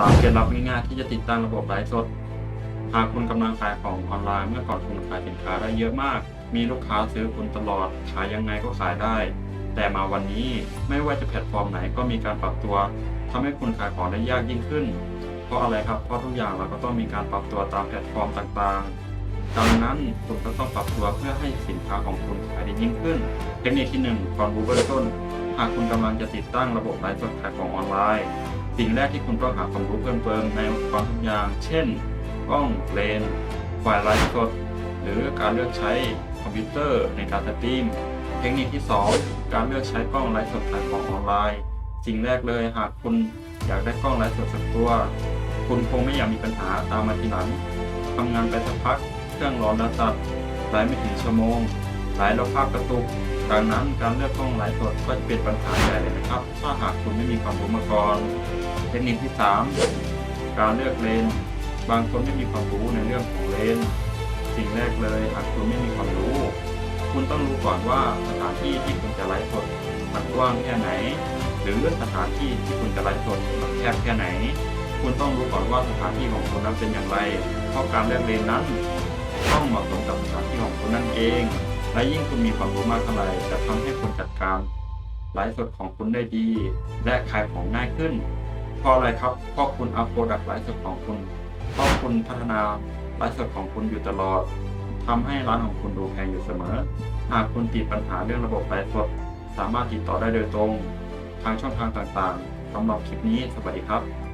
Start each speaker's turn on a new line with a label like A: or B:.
A: สามเคล็ดลับง่ายๆที่จะติดตั้งระบบไลฟ์สด หากคุณกำลังขายของออนไลน์เมื่อก่อนคุณขายสินค้าได้เยอะมาก มีลูกค้าซื้อคุณตลอด ขายยังไงก็ขายได้ แต่มาวันนี้ไม่ว่าจะแพลตฟอร์มไหนก็มีการปรับตัวทำให้คุณขายของได้ยากยิ่งขึ้น เพราะอะไรครับ เพราะทุกอย่างเราก็ต้องมีการปรับตัวตามแพลตฟอร์มต่างๆ ดังนั้นคุณก็ต้องปรับตัวเพื่อให้สินค้าของคุณขายได้ยิ่งขึ้น เทคนิคที่1ก่อนรู้เบื้องต้น หากคุณกำลังจะติดตั้งระบบไลฟ์สดขายของออนไลน์ สิ่งแรกที่คุณต้องหาความรู้เพิ่มเติมในอุปกรณ์ทุกอย่าง เช่น กล้องเลนส์ไฟล์ไลฟ์สด หรือการเลือกใช้คอมพิวเตอร์ในการสตรีม เทคนิคที่ 2 การเลือกใช้กล้องไลฟ์สดขายของออนไลน์ สิ่งแรกเลยหากคุณอยากได้กล้องไลฟ์สดสักตัว คุณคงไม่อยากมีปัญหาตามมาทีหลังทำงานไปสักพัก เครื่องร้อนและตัดไลฟ์ไม่ถึงชั่วโมง ไลฟ์แล้วภาพกระตุกดังนั้นการเลือกกล้องไลฟ์สดก็จะเป็นปัญหาใหญ่เลยนะครับ ถ้าหากคุณไม่มีความรู้มาก่อนเทคนิคที่ 3 การเลือกเลนบางคนไม่มีความรู้ในเรื่องของเลนสิ่งแรกเลยหากคุณไม่มีความรู้ คุณต้องรู้ก่อนว่าสถานที่ที่คุณจะไลฟ์สดมันกว้างแค่ไหน หรือสถานที่ที่คุณจะไลฟ์สดมันแคบแค่ไหน คุณต้องรู้ก่อนว่าสถานที่ของคุณนั้นเป็นอย่างไร เพราะการเลือกเลนนั้น ต้องเหมาะสมกับสถานที่ของคุณนั่นเอง และยิ่งคุณมีความรู้มากเท่าไหร่จะทำให้คุณจัดการไลฟ์สดของคุณได้ดี และขายของง่ายขึ้น เพราะอะไรครับ เพราะคุณอัพโปรดักต์ไลฟ์สดของคุณ เพราะคุณพัฒนาไลฟ์สดของคุณอยู่ตลอดทำให้ร้านของคุณดูแพงอยู่เสมอ หากคุณติดปัญหาเรื่องระบบไลฟ์สด สามารถติดต่อได้โดยตรง ทางช่องทางต่างๆสำหรับคลิปนี้สวัสดีครับ